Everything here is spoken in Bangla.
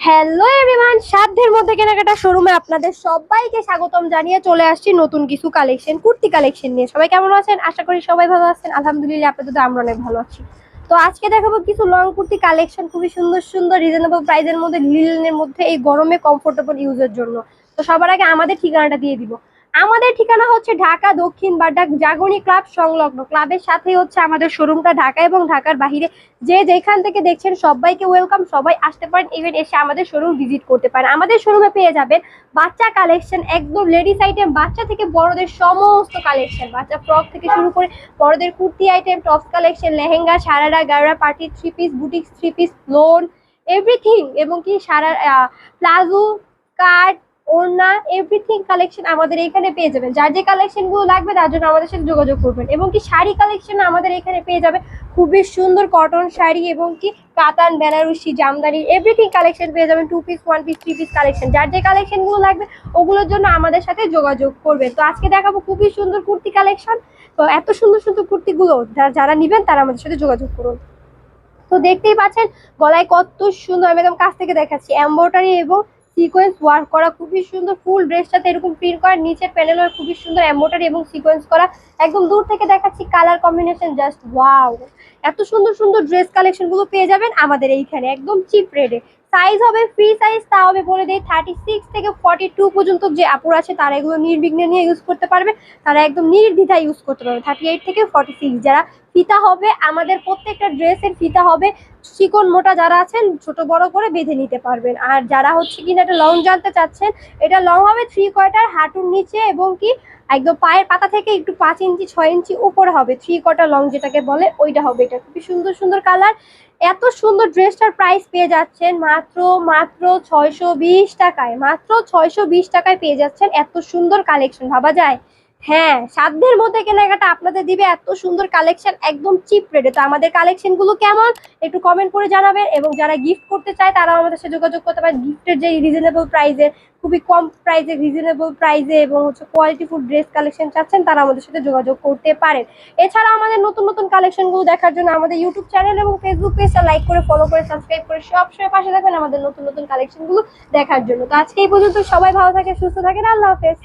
হ্যালো এভরিওয়ান সাধ্যের মধ্যে কেনাকাটা শোরুমে আপনাদের সবাইকে স্বাগতম জানিয়ে চলে আসছি নতুন কিছু কালেকশন কুর্তি কালেকশন নিয়ে। সবাই কেমন আছেন? আশা করি সবাই ভালো আছেন। আলহামদুলিল্লাহ, আপনাদের আমরা অনেক ভালো আছি। তো আজকে দেখাবো কিছু লং কুর্তি কালেকশন খুবই সুন্দর সুন্দর রিজনেবল প্রাইসের মধ্যে লিলেনের মধ্যে এই গরমে কমফোর্টেবল ইউজের জন্য। তো সবার আগে আমাদের ঠিকানাটা দিয়ে দিব। আমাদের ঠিকানা হচ্ছে ঢাকা দক্ষিণ বাড্ডা জাগরণী ক্লাব সংলগ্ন। ক্লাবের সাথেই হচ্ছে আমাদের শোরুমটা ঢাকা এবং ঢাকার বাইরে। যে যেখান থেকে দেখছেন সবাইকে ওয়েলকাম, সবাই আসতে পারেন ইভেন এসে আমাদের শোরুম ভিজিট করতে পারেন। আমাদের শোরুমে পেয়ে যাবেন বাচ্চা কালেকশন, একদম লেডিস আইটেম বাচ্চা থেকে বড়দের সমস্ত কালেকশন। বাচ্চা ফ্রক থেকে শুরু করে বড়দের kurti item tops collection lehenga, sharara, গাড়া party three piece boutique three piece lawn everything এবং কি সারা প্লাজো কার্ড ওড়না এভরিথিং কালেকশন আমাদের এখানে পেয়ে যাবেন। যার যে কালেকশনগুলো লাগবে তার জন্য আমাদের সাথে যোগাযোগ করবেন। এবং কি শাড়ি কালেকশন আমাদের এখানে পেয়ে যাবে খুবই সুন্দর কটন শাড়ি এবং কি কাতান বেনারসি জামদানি এভরিথিং কালেকশন পেয়ে যাবেন। Two piece one piece three piece collection যার যে কালেকশনগুলো লাগবে ওগুলোর জন্য আমাদের সাথে যোগাযোগ করবেন। তো আজকে দেখাবো খুবই সুন্দর কুর্তি কালেকশন তো এত সুন্দর সুন্দর কুর্তিগুলো যারা নিবেন তারা আমাদের সাথে যোগাযোগ করুন। তো দেখতেই পাচ্ছেন, গলায় কত সুন্দর, আমি একদম কাছ থেকে দেখাচ্ছি। এম্ব্রয়ডারি এবং সিকোয়েন্স ওয়ার্ক করা খুবই সুন্দর ফুল ড্রেসটাতে এরকম প্রিন্ট করা, নিচে প্যানেল খুবই সুন্দর এম্বোটারি এবং সিকোয়েন্স করা। একদম দূর থেকে দেখাচ্ছি কালার কম্বিনেশন জাস্ট ওয়াও এত সুন্দর সুন্দর ড্রেস কালেকশনগুলো পেয়ে যাবেন আমাদের এইখানে, একদম চিপ রেটে সাইজ হবে ফ্রি সাইজ তা হবে বলে দেয় থার্টি সিক্স থেকে ফর্টি টু পর্যন্ত যে আপুর আছে, তারা এগুলো নির্বিঘ্নে নিয়ে ইউজ করতে পারবে। তারা একদম নির্দ্বিধায় ইউজ করতে পারবে। থার্টি এইট থেকে ফর্টি সিক্স যারা ফিতা হবে, আমাদের প্রত্যেকটা ড্রেসের ফিতা হবে, চিকন মোটা যারা আছেন, ছোট বড় করে বেঁধে নিতে পারবেন। আর যারা হচ্ছে কিনা এটা লং জানতে চাচ্ছেন, এটা লং হবে থ্রি কোয়ার্টার হাঁটুর নিচে এবং কি একদম পায়ের পাতা থেকে একটু পাঁচ ইঞ্চি, ছয় ইঞ্চি উপরে হবে থ্রি কোয়ার্টার লং যেটাকে বলে, ওইটা হবে। এটা খুবই সুন্দর সুন্দর কালার এত সুন্দর ড্রেসটার প্রাইস পেয়ে যাচ্ছেন মাত্র মাত্র ছয়শো বিশ টাকায়, মাত্র ছয়শো বিশ টাকায় পেয়ে যাচ্ছেন এত সুন্দর কালেকশন ভাবা যায়? হ্যাঁ সাধ্যের মধ্যে কেনাকাটা আপনাদের দিবে এত সুন্দর কালেকশন একদম চিপ রেটে তো আমাদের কালেকশনগুলো কেমন? একটু কমেন্ট করে জানাবেন এবং যারা গিফট করতে চায়, তারাও আমাদের সাথে যোগাযোগ করতে পারে গিফটের যে রিজনেবল প্রাইসে খুবই কম প্রাইসে রিজনেবল প্রাইসে এবং হচ্ছে কোয়ালিটি ফুল ড্রেস কালেকশন চাচ্ছেন, তারা আমাদের সাথে যোগাযোগ করতে পারেন। এছাড়া আমাদের নতুন নতুন কালেকশনগুলো দেখার জন্য আমাদের ইউটিউব চ্যানেল এবং ফেসবুক পেজটা লাইক করে ফলো করে সাবস্ক্রাইব করে সবসময় পাশে থাকবেন আমাদের নতুন নতুন কালেকশনগুলো দেখার জন্য। তো আজকে এই পর্যন্ত সবাই ভালো থাকে সুস্থ থাকেন, আল্লাহ হাফেজ।